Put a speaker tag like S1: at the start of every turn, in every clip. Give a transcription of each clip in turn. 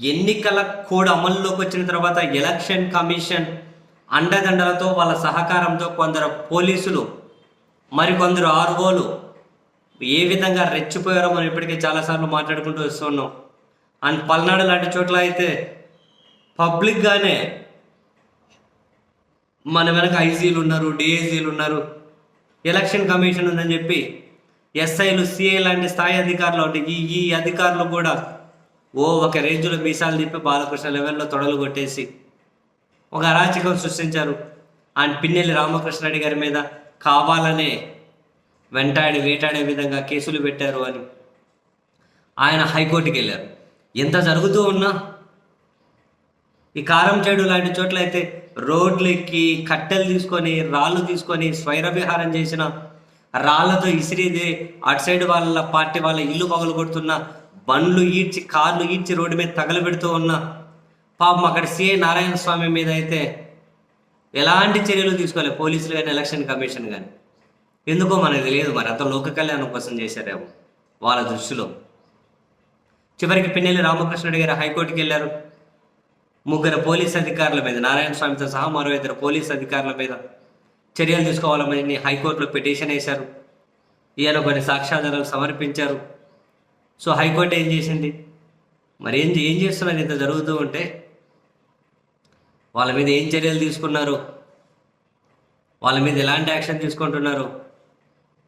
S1: ఎన్నికల కోడ్ అమల్లోకి వచ్చిన తర్వాత ఎలక్షన్ కమిషన్ అండదండలతో వాళ్ళ సహకారంతో కొందరు పోలీసులు మరికొందరు ఆర్వోలు ఏ విధంగా రెచ్చిపోయారో మనం ఇప్పటికే చాలాసార్లు మాట్లాడుకుంటూ వస్తున్నాం. అండ్ పల్నాడు లాంటి చోట్ల అయితే పబ్లిక్గానే మన వెనక ఐజీలు ఉన్నారు డిఐజీలు ఉన్నారు. ఎలక్షన్ కమిషన్ ఉందని చెప్పి ఎస్ఐలు సిఐ లాంటి స్థాయి అధికారులు అంటే ఈ ఈ అధికారులు కూడా ఓ ఒక రేంజ్లో మీసాలు తిప్పి బాలకృష్ణ లెవెల్లో తొడలు కొట్టేసి ఒక అరాచకం సృష్టించారు. అండ్ పిన్నెల్లి రామకృష్ణారెడ్డి గారి మీద కావాలనే వెంటాడి వేటాడే విధంగా కేసులు పెట్టారు అని ఆయన హైకోర్టుకి వెళ్ళారు. ఎంత జరుగుతూ ఉన్నా ఈ కారం చేడు లాంటి చోట్ల అయితే రోడ్లు ఎక్కి కట్టెలు తీసుకొని రాళ్ళు తీసుకొని స్వైర విహారం చేసిన రాళ్ళతో ఇసిరిది అటు సైడ్ వాళ్ళ పార్టీ వాళ్ళ ఇల్లు పగలు కొడుతున్న బండ్లు ఈడ్చి కార్లు ఈడ్చి రోడ్డు మీద తగలబెడుతూ ఉన్న పాపం అక్కడ సిఐ నారాయణ స్వామి మీద అయితే ఎలాంటి చర్యలు తీసుకోవాలి పోలీసులు కానీ ఎలక్షన్ కమిషన్ కానీ. ఎందుకో మనకు తెలియదు. మరి అంత లోక కళ్యాణం కోసం చేశారేమో వాళ్ళ దృష్టిలో. చివరికి పిన్నెల్లి రామకృష్ణుడి గారు హైకోర్టుకి వెళ్ళారు. ముగ్గురు పోలీస్ అధికారుల మీద నారాయణ స్వామితో సహా మరో ఇద్దరు పోలీస్ అధికారుల మీద చర్యలు తీసుకోవాలని హైకోర్టులో పిటిషన్ వేశారు. ఈయన కొన్ని సాక్ష్యాధారాలు సమర్పించారు. సో హైకోర్టు ఏం చేసింది? మరి ఏం ఏం చేస్తున్నారు? ఇంత జరుగుతూ ఉంటే వాళ్ళ మీద ఏం చర్యలు తీసుకున్నారు? వాళ్ళ మీద ఎలాంటి యాక్షన్ తీసుకుంటున్నారు?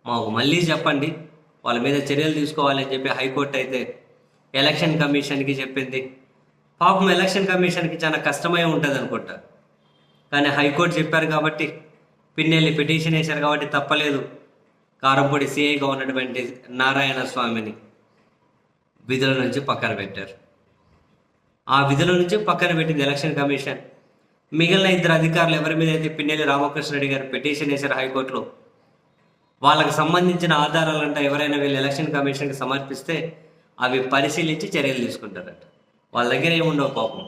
S1: మాకు మళ్ళీ చెప్పండి. వాళ్ళ మీద చర్యలు తీసుకోవాలని చెప్పి హైకోర్టు అయితే ఎలక్షన్ కమిషన్కి చెప్పింది. పాపం ఎలక్షన్ కమిషన్కి చాలా కష్టమై ఉంటుంది అనుకుంటా. కానీ హైకోర్టు చెప్పారు కాబట్టి పిన్నెల్లి పిటిషన్ వేశారు కాబట్టి తప్పలేదు. కారంపొడి సిఐగా ఉన్నటువంటి నారాయణ స్వామిని. విధుల నుంచి పక్కన పెట్టారు. ఆ విధుల నుంచి పక్కన పెట్టింది ఎలక్షన్ కమిషన్. మిగిలిన ఇద్దరు అధికారులు ఎవరి మీద అయితే పిన్నెల్లి రామకృష్ణరెడ్డి గారు పిటిషన్ వేశారు హైకోర్టులో వాళ్ళకి సంబంధించిన ఆధారాలంట ఎవరైనా వీళ్ళు ఎలక్షన్ కమిషన్కి సమర్పిస్తే అవి పరిశీలించి చర్యలు తీసుకుంటారట. వాళ్ళ దగ్గర ఏముండవు పాపం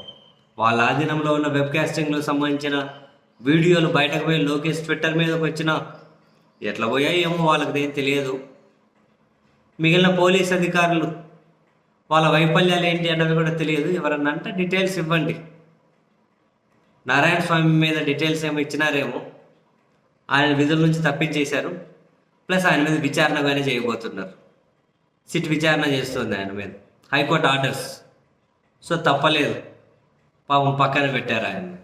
S1: వాళ్ళ ఆధీనంలో ఉన్న వెబ్కాస్టింగ్లో సంబంధించిన వీడియోలు బయటకు పోయి లోకేష్ ట్విట్టర్ మీదకి వచ్చిన ఎట్లా పోయాయేమో ఏమో వాళ్ళకి ఏం తెలియదు. మిగిలిన పోలీస్ అధికారులు వాళ్ళ వైఫల్యాలు ఏంటి అన్నవి కూడా తెలియదు. ఎవరన్నా అంటే డీటెయిల్స్ ఇవ్వండి. నారాయణ స్వామి మీద డీటెయిల్స్ ఏమో ఇచ్చినారేమో. ఆయన విధుల నుంచి తప్పించేశారు. ప్లస్ ఆయన మీద విచారణ కానీ చేయబోతున్నారు. సిట్ విచారణ చేస్తుంది ఆయన మీద. High court orders. సో తప్పలేదు. పాపం పక్కన పెట్టారు ఆయన.